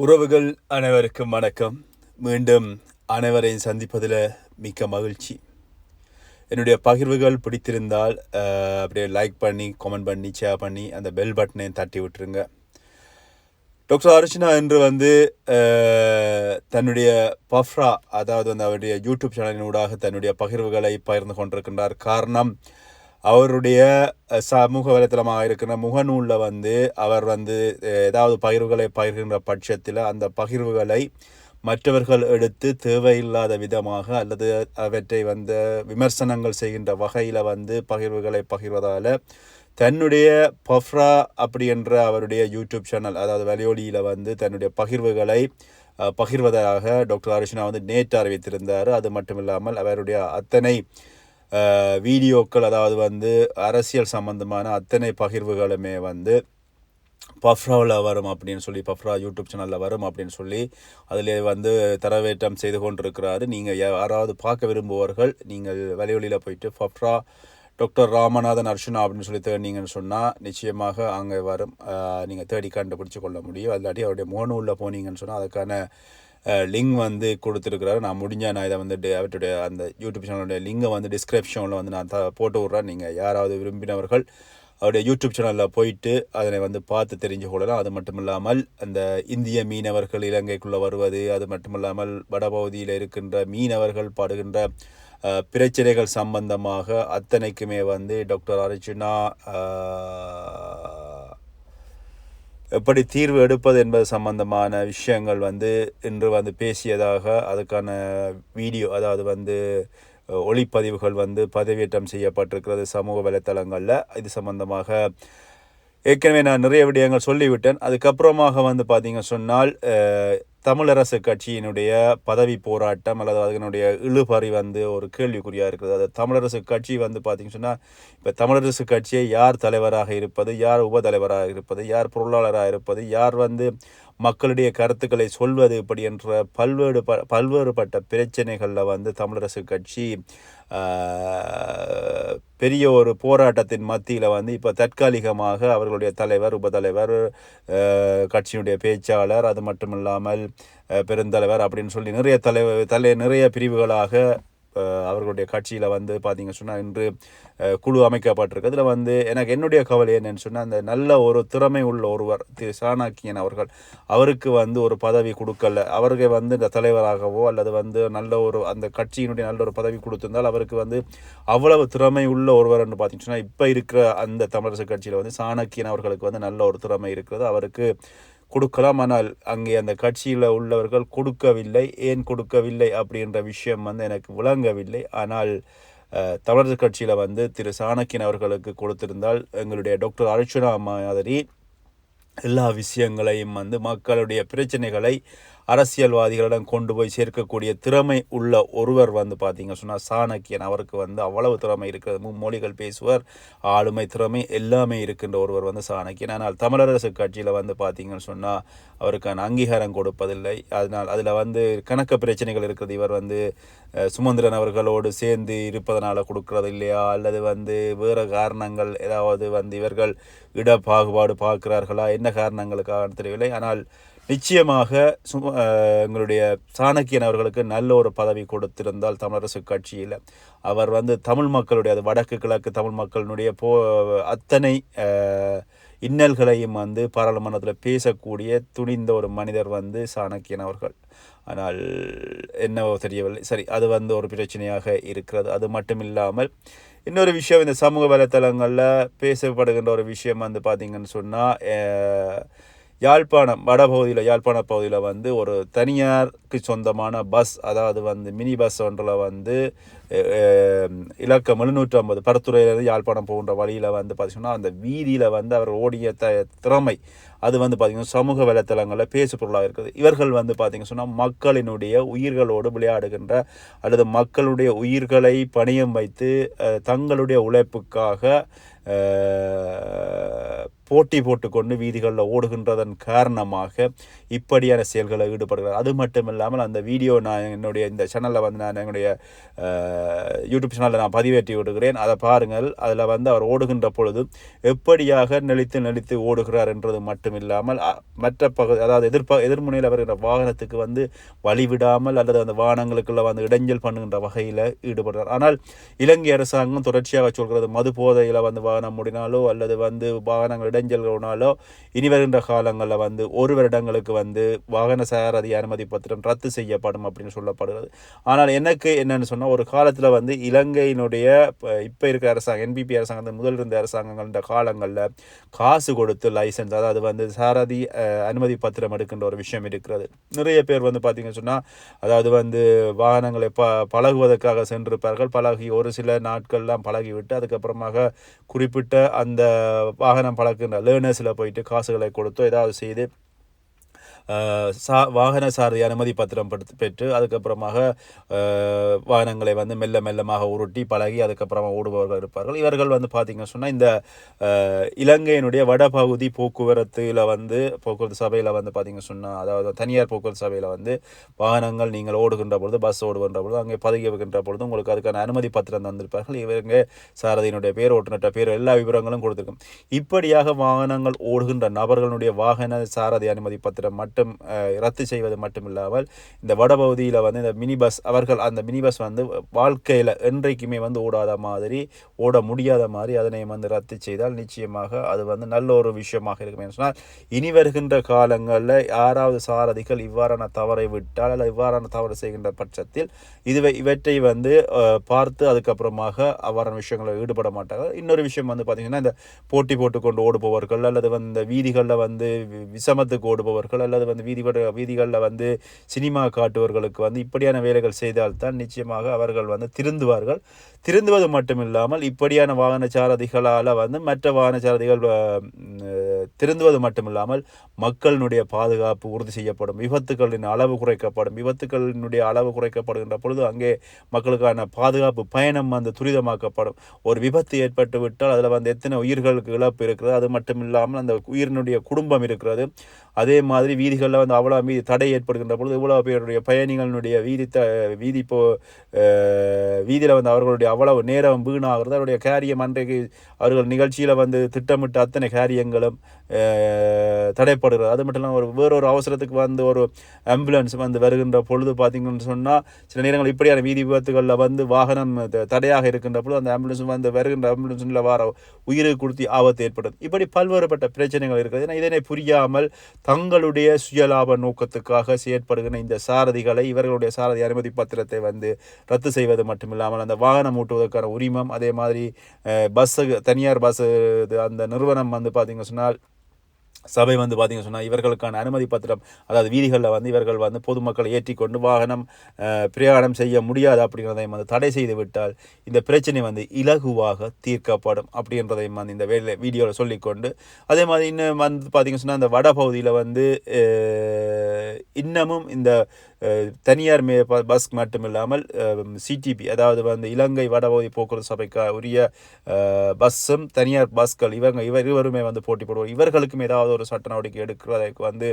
உறவுகள் அனைவருக்கும் வணக்கம். மீண்டும் அனைவரையும் சந்திப்பதில் மிக்க மகிழ்ச்சி. என்னுடைய பகிர்வுகள் பிடித்திருந்தால் அப்படியே லைக் பண்ணி கமெண்ட் பண்ணி ஷேர் பண்ணி அந்த பெல் பட்டனையும் தட்டி விட்டுருங்க. டாக்டர் அர்ச்சனா என்று வந்து தன்னுடைய பஃப்ரா அதாவது வந்து அவருடைய யூடியூப் சேனலின் ஊடாக தன்னுடைய பகிர்வுகளை பகிர்ந்து கொண்டிருக்கின்றார். காரணம் அவருடைய சமூக வலைத்தளமாக இருக்கிற முகநூலில் வந்து அவர் வந்து ஏதாவது பகிர்வுகளை பகிர்கின்ற பட்சத்தில் அந்த பகிர்வுகளை மற்றவர்கள் எடுத்து தேவையில்லாத விதமாக அல்லது அவற்றை வந்து விமர்சனங்கள் செய்கின்ற வகையில் வந்து பகிர்வுகளை பகிர்வதால் தன்னுடைய பஃப்ரா அப்படி என்ற அவருடைய யூடியூப் சேனல் அதாவது வலியொலியில் வந்து தன்னுடைய பகிர்வுகளை பகிர்வதாக டாக்டர் அர்ச்சனா வந்து நேற்று அறிவித்திருந்தார். அது மட்டும் இல்லாமல் அவருடைய அத்தனை வீடியோக்கள் அதாவது வந்து அரசியல் சம்பந்தமான அத்தனை பகிர்வுகளுமே வந்து பஃப்ராவில் வரும் அப்படின்னு சொல்லி பஃப்ரா யூடியூப் சேனலில் வரும் அப்படின்னு சொல்லி அதில் வந்து தரவேற்றம் செய்து கொண்டிருக்கிறாரு. நீங்கள் யாராவது பார்க்க விரும்புபவர்கள் நீங்கள் வலியொலியில் போயிட்டு பஃப்ரா டாக்டர் ராமநாதன் அர்ச்சனா அப்படின்னு சொல்லி தேடினீங்கன்னு சொன்னால் நிச்சயமாக அங்கே வரும். நீங்கள் தேடி கண்டுபிடிச்சு கொள்ள முடியும். அல்லாட்டி அவருடைய முகநூலில் போனீங்கன்னு சொன்னால் அதுக்கான லிங்க் வந்து கொடுத்துருக்குறாரு. நான் முடிஞ்சால் நான் இதை வந்து அவற்றுடைய அவருடைய அந்த யூடியூப் சேனலுடைய லிங்கை வந்து டிஸ்கிரிப்ஷனில் வந்து நான் த போட்டு விட்றேன். நீங்கள் யாராவது விரும்பினவர்கள் அவருடைய யூடியூப் சேனலில் போயிட்டு அதனை வந்து பார்த்து தெரிஞ்சு கொள்ளலாம். அது மட்டும் இல்லாமல் அந்த இந்திய மீனவர்கள் இலங்கைக்குள்ளே வருவது அது மட்டும் இல்லாமல் வடபகுதியில் இருக்கின்ற மீனவர்கள் படுகின்ற பிரச்சனைகள் சம்பந்தமாக அத்தனைக்குமே வந்து டாக்டர் அர்ஜுனா எப்படி தீர்வு எடுப்பது என்பது சம்பந்தமான விஷயங்கள் வந்து இன்று வந்து பேசியதாக அதுக்கான வீடியோ அதாவது வந்து ஒளிப்பதிவுகள் வந்து பதவியேற்றம் செய்யப்பட்டிருக்கிறது சமூக வலைத்தளங்களில். இது சம்பந்தமாக ஏற்கனவே நான் நிறைய விடயங்கள் சொல்லிவிட்டேன். அதுக்கப்புறமாக வந்து பார்த்திங்க சொன்னால் தமிழரசு கட்சியினுடைய பதவி போராட்டம் அல்லது அதனுடைய இழுபறி வந்து ஒரு கேள்விக்குறியாக இருக்குது. அது தமிழரசு கட்சி வந்து பார்த்திங்கன்னு சொன்னால் இப்போ தமிழரசு கட்சியை யார் தலைவராக இருப்பது யார் உபதலைவராக இருப்பது யார் பொருளாளராக இருப்பது யார் வந்து மக்களுடைய கருத்துக்களை சொல்வது இப்படி என்ற பல்வேறு ப பல்வேறுபட்ட பிரச்சனைகளில் வந்து தமிழரசு கட்சி பெரிய ஒரு போராட்டத்தின் மத்தியில் வந்து இப்போ தற்காலிகமாக அவர்களுடைய தலைவர் உபதலைவர் கட்சியினுடைய பேச்சாளர் அது மட்டும் இல்லாமல் பெருந்தலைவர் அப்படின்னு சொல்லி நிறைய தலைவர் தலை நிறைய பிரிவுகளாக அவர்களுடைய கட்சியில் வந்து பார்த்தீங்க சொன்னால் இன்று குழு அமைக்கப்பட்டிருக்கு. அதில் வந்து எனக்கு என்னுடைய கவலை என்னன்னு சொன்னால் அந்த நல்ல ஒரு திறமை உள்ள ஒருவர் திரு சாணக்கியன் அவர்கள் அவருக்கு வந்து ஒரு பதவி கொடுக்கல. அவருக்கு வந்து இந்த தலைவராகவோ அல்லது வந்து நல்ல ஒரு அந்த கட்சியினுடைய நல்ல ஒரு பதவி கொடுத்திருந்தால் அவருக்கு வந்து அவ்வளவு திறமை உள்ள ஒருவர்னு பார்த்தீங்கன்னு சொன்னால் இப்போ இருக்கிற அந்த தமிழரசு கட்சியில் வந்து சாணக்கியன் அவர்களுக்கு வந்து நல்ல ஒரு திறமை இருக்கிறது. அவருக்கு கொடுக்கலாம் ஆனால் அங்கே அந்த கட்சியில் உள்ளவர்கள் கொடுக்கவில்லை ஏன் கொடுக்கவில்லை அப்படின்ற விஷயம் வந்து எனக்கு விளங்கவில்லை. ஆனால் தமிழர் கட்சியில் வந்து திரு சாணக்கியன் அவர்களுக்கு கொடுத்திருந்தால் எங்களுடைய டாக்டர் அர்ச்சுனா மாதிரி எல்லா விஷயங்களையும் வந்து மக்களுடைய பிரச்சனைகளை அரசியல்வாதிகளிடம் கொண்டு போய் சேர்க்கக்கூடிய திறமை உள்ள ஒருவர் வந்து பார்த்திங்க சொன்னால் சாணக்கியன். அவருக்கு வந்து அவ்வளவு திறமை இருக்கிறது. மும்மொழிகள் பேசுவார். ஆளுமை திறமை எல்லாமே இருக்கின்ற ஒருவர் வந்து சாணக்கியன். ஆனால் தமிழரசு கட்சியில் வந்து பார்த்திங்கன்னு சொன்னால் அவருக்கான அங்கீகாரம் கொடுப்பதில்லை. அதனால் அதில் வந்து கணக்க பிரச்சனைகள் இருக்கிறது. இவர் வந்து சுமந்திரன் அவர்களோடு சேர்ந்து இருப்பதனால் கொடுக்கறது இல்லையா அல்லது வந்து வேறு காரணங்கள் ஏதாவது வந்து இவர்கள் இட பாகுபாடு பார்க்கிறார்களா? என்ன காரணங்களுக்காக தெரியவில்லை ஆனால் நிச்சயமாக எங்களுடைய சாணக்கியன் அவர்களுக்கு நல்ல ஒரு பதவி கொடுத்திருந்தால் தமிழரசு கட்சியில். அவர் வந்து தமிழ் மக்களுடைய அது வடக்கு கிழக்கு தமிழ் மக்களினுடைய போ அத்தனை இன்னல்களையும் வந்து பாராளுமன்றத்தில் பேசக்கூடிய துணிந்த ஒரு மனிதர் வந்து சாணக்கியன் அவர்கள். ஆனால் என்னவோ தெரியவில்லை. சரி அது வந்து ஒரு பிரச்சனையாக இருக்கிறது. அது மட்டும் இல்லாமல் இன்னொரு விஷயம் இந்த சமூக வலைத்தளங்களில் பேசப்படுகின்ற ஒரு விஷயம் வந்து பார்த்திங்கன்னு சொன்னால் யாழ்ப்பாணம் வடபகுதியில் யாழ்ப்பாண பகுதியில் வந்து ஒரு தனியாருக்கு சொந்தமான பஸ் அதாவது வந்து மினி பஸ் ஒன்றில் வந்து இலக்கம் எழுநூற்றி ஐம்பது பரத்துறையிலிருந்து யாழ்ப்பாணம் போகின்ற வழியில் வந்து பார்த்தீங்கன்னா அந்த வீதியில் வந்து அவர் ஓடிய த திறமை அது வந்து பார்த்திங்கன்னா சமூக வலைத்தளங்களில் பேசு பொருளாக இருக்குது. இவர்கள் வந்து பார்த்திங்க சொன்னால் மக்களினுடைய உயிர்களோடு விளையாடுகின்ற அல்லது மக்களுடைய உயிர்களை பணியம் வைத்து தங்களுடைய உழைப்புக்காக போட்டி போட்டுக்கொண்டு வீதிகளில் ஓடுகின்றதன் காரணமாக இப்படியான செயல்களை ஈடுபடுகிறார். அது மட்டும் இல்லாமல் அந்த வீடியோ நான் என்னுடைய இந்த சேனலில் வந்து நான் என்னுடைய யூடியூப் சேனலில் நான் பதிவேற்றி விடுகிறேன். அதை பாருங்கள். அதில் வந்து அவர் ஓடுகின்ற பொழுது எப்படியாக நெளித்து நெளித்து ஓடுகிறார் என்றது மட்டும் மட்டும் இல்லாமல் மற்ற பகுதி அதாவது எதிர்ப்ப எதிர்முனையில் வருகின்ற வாகனத்துக்கு வந்து வழிவிடாமல் அல்லது அந்த வாகனங்களுக்குள்ள வந்து இடைஞ்சல் பண்ணுகின்ற வகையில் ஈடுபடுறார். ஆனால் இலங்கை அரசாங்கம் தொடர்ச்சியாக சொல்கிறது மது போதையில் வந்து வாகனம் முடினாலோ அல்லது வந்து வாகனங்கள் இடைஞ்சல்களாலோ இனி வருகின்ற காலங்களில் வந்து ஒரு வருடங்களுக்கு வந்து வாகன சாரதி அனுமதி பத்திரம் ரத்து செய்யப்படும் அப்படின்னு சொல்லப்படுகிறது. ஆனால் எனக்கு என்னென்னு சொன்னால் ஒரு காலத்தில் வந்து இலங்கையினுடைய இப்போ இருக்கிற அரசாங்கம் என்பிபி அரசாங்கம் முதல் இருந்த அரசாங்கங்கள் காலங்களில் காசு கொடுத்து லைசன்ஸ் அதாவது வந்து சாரதி அனுமதி பத்திரம் எடுக்கின்ற ஒரு விஷயம் இருக்கிறது. நிறைய பேர் வந்து பார்த்திங்கன்னு சொன்னால் அதாவது வந்து வாகனங்களை ப பழகுவதற்காக சென்றிருப்பார்கள். பழகி ஒரு சில நாட்கள்லாம் பழகிவிட்டு அதுக்கப்புறமாக குறிப்பிட்ட அந்த வாகனம் பழக்கின்ற லேர்னர்ஸில் போயிட்டு காசுகளை கொடுத்தோ ஏதாவது செய்து சா வாகன சாரதி அனுமதி பத்திரம் பெற்று அதுக்கப்புறமாக வாகனங்களை வந்து மெல்ல மெல்லமாக உருட்டி பழகி அதுக்கப்புறமா ஓடுபவர்கள் இருப்பார்கள். இவர்கள் வந்து பார்த்திங்கன்னு சொன்னால் இந்த இலங்கையினுடைய வடபகுதி போக்குவரத்தில் வந்து போக்குவரத்து சபையில் வந்து பார்த்திங்கன்னு சொன்னால் அதாவது தனியார் போக்குவரத்து சபையில் வந்து வாகனங்கள் நீங்கள் ஓடுகின்ற பொழுது பஸ் ஓடுகின்ற பொழுது அங்கே பதவி வைக்கின்ற பொழுது உங்களுக்கு அதுக்கான அனுமதி பத்திரம் தந்திருப்பார்கள். இவங்க சாரதியினுடைய பேர் ஓட்டுநர்கிட்ட பேர் எல்லா விவரங்களும் கொடுத்துருக்கும். இப்படியாக வாகனங்கள் ஓடுகின்ற நபர்களுடைய வாகன சாரதி அனுமதி பத்திரம் மட்டும் மட்டும் ரத்து செய்வது மட்டும் இல்லாமல் இந்த வடபகுதியில் வந்து இந்த மினி பஸ் அவர்கள் அந்த மினி பஸ் வந்து வாழ்க்கையில் என்றைக்குமே வந்து ஓடாத மாதிரி ஓட முடியாத மாதிரி அதனை வந்து ரத்து செய்தால் நிச்சயமாக அது வந்து நல்ல ஒரு விஷயமாக இருக்கும் என்று சொன்னால் இனி வருகின்ற காலங்களில் யாராவது சாரதிகள் இவ்வாறான தவறை விட்டால் அல்லது இவ்வாறான தவறு செய்கின்ற பட்சத்தில் இதுவை இவற்றை வந்து பார்த்து அதுக்கப்புறமாக அவ்வாறான விஷயங்களில் ஈடுபட மாட்டார்கள். இன்னொரு விஷயம் வந்து பார்த்திங்கன்னா இந்த போட்டி போட்டுக்கொண்டு ஓடுபவர்கள் அல்லது வந்து இந்த வீதிகளில் வந்து வி- விஷமத்துக்கு ஓடுபவர்கள் அல்லது வந்து வீதி வீதிகளில் வந்து சினிமா காட்டுவர்களுக்கு வந்து இப்படியான வேலைகள் செய்தால்தான் நிச்சயமாக அவர்கள் வந்து திருந்துவார்கள். திருந்துவது மட்டும் இல்லாமல் இப்படியான வாகன சாரதிகளால் வந்து மற்ற வாகன சாரதிகள் திருந்துவது மட்டுமில்லாமல் மக்களினுடைய பாதுகாப்பு உறுதி செய்யப்படும் விபத்துக்களின் அளவு குறைக்கப்படும் விபத்துக்களினுடைய அளவு குறைக்கப்படுகின்ற பொழுது அங்கே மக்களுக்கான பாதுகாப்பு பயணம் வந்து துரிதமாக்கப்படும். ஒரு விபத்து ஏற்பட்டு விட்டால் அதில் வந்து எத்தனை உயிர்களுக்கு இழப்பு இருக்கிறது அது மட்டும் இல்லாமல் அந்த உயிரினுடைய குடும்பம் இருக்கிறது. அதே மாதிரி வீதிகளில் வந்து அவ்வளோ மீதி தடை ஏற்படுகின்ற பொழுது இவ்வளோ பேருடைய பயணிகளினுடைய வீதி த வீதி இப்போ வீதியில் வந்து அவர்களுடைய அவ்வளவு நேரம் வீணாகிறது. அவருடைய காரியம் அன்றைக்கு அவர்கள் நிகழ்ச்சியில் வந்து திட்டமிட்ட அத்தனை காரியங்களும் தடைப்படுகிறது. அது மட்டும் இல்லாமல் ஒரு வேறொரு அவசரத்துக்கு வந்து ஒரு ஆம்புலன்ஸ் வந்து வருகின்ற பொழுது பார்த்திங்கன்னு சொன்னால் சில நேரங்கள் இப்படியான வீதி விபத்துகளில் வந்து வாகனம் தடையாக இருக்கின்ற பொழுது அந்த ஆம்புலன்ஸ் வந்து வருகின்ற ஆம்புலன்ஸில் வர உயிருக்கு கொடுத்து ஆபத்து ஏற்படுது. இப்படி பல்வேறுபட்ட பிரச்சனைகள் இருக்கிறது. ஏன்னா இதனை புரியாமல் தங்களுடைய சுயலாப நோக்கத்துக்காக செயற்படுகின்ற இந்த சாரதிகளை இவர்களுடைய சாரதி அனுமதி பத்திரத்தை வந்து ரத்து செய்வது மட்டுமில்லாமல் அந்த வாகனம் ஓட்டுவதற்கான உரிமம் அதே மாதிரி பஸ்ஸு தனியார் பஸ்ஸு அந்த நிறுவனம் வந்து பார்த்திங்க சொன்னால் சபை வந்து பார்த்திங்க சொன்னால் இவர்களுக்கான அனுமதி பத்திரம் அதாவது வீதிகளில் வந்து இவர்கள் வந்து பொதுமக்களை ஏற்றிக்கொண்டு வாகனம் பிரயாணம் செய்ய முடியாது அப்படிங்கிறதையும் வந்து தடை செய்து விட்டால் இந்த பிரச்சனை வந்து இலகுவாக தீர்க்கப்படும் அப்படின்றதையும் வந்து இந்த வேலை வீடியோவில் சொல்லிக்கொண்டு அதே மாதிரி இன்னும் வந்து பார்த்தீங்க சொன்னால் இந்த வடபகுதியில் வந்து இன்னமும் இந்த தனியார் மே ப- பஸ் மட்டும் இல்லாமல் சிடிபி அதாவது வந்து இலங்கை வடபகுதி போக்குவரத்து சபைக்கு உரிய பஸ்ஸும் தனியார் பஸ்கள் இவங்க இவர் இருவருமே வந்து போட்டி போடுவார் இவர்களுக்கும் ஏதாவது ஒரு சட்ட நடவடிக்கை எடுக்கிறதுக்கு வந்து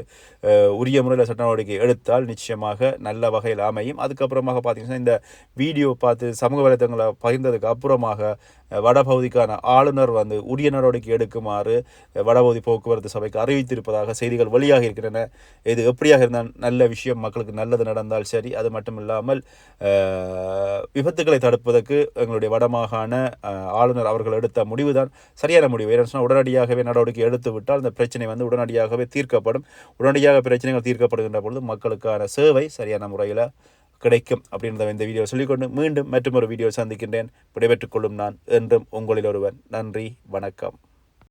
உரிய முறையில் சட்ட நடவடிக்கை எடுத்தால் நிச்சயமாக நல்ல வகையில் அமையும். அதுக்கப்புறமாக பார்த்தீங்கன்னா இந்த வீடியோ பார்த்து சமூக வலைத்தளங்களை பகிர்ந்ததுக்கு அப்புறமாக வடபகுதிக்கான ஆளுநர் வந்து உரிய நடவடிக்கை எடுக்குமாறு வடபகுதி போக்குவரத்து சபைக்கு அறிவித்திருப்பதாக செய்திகள் வெளியாக இருக்கின்றன. இது எப்படியாக இருந்தால் நல்ல விஷயம் மக்களுக்கு நல்லது நடந்தால் சரி அது மட்டும் இல்லாமல் விபத்துக்களை தடுப்பதற்கு எங்களுடைய வடமாகாண ஆளுநர் அவர்கள் எடுத்த முடிவு தான் சரியான முடிவு. ஏன்னு சொன்னால் உடனடியாகவே நடவடிக்கை எடுத்து விட்டால் இந்த பிரச்சனை வந்து உடனடியாகவே தீர்க்கப்படும். உடனடியாக பிரச்சனைகள் தீர்க்கப்படுகின்ற பொழுது மக்களுக்கான சேவை சரியான முறையில் கிடைக்கும் அப்படின்றத இந்த வீடியோ சொல்லிக்கொண்டு மீண்டும் மற்றொரு வீடியோ சந்திக்கின்றேன். விடைபெற்றுக் கொள்ளும் நான் என்றும் உங்களில் ஒருவன் நன்றி வணக்கம்.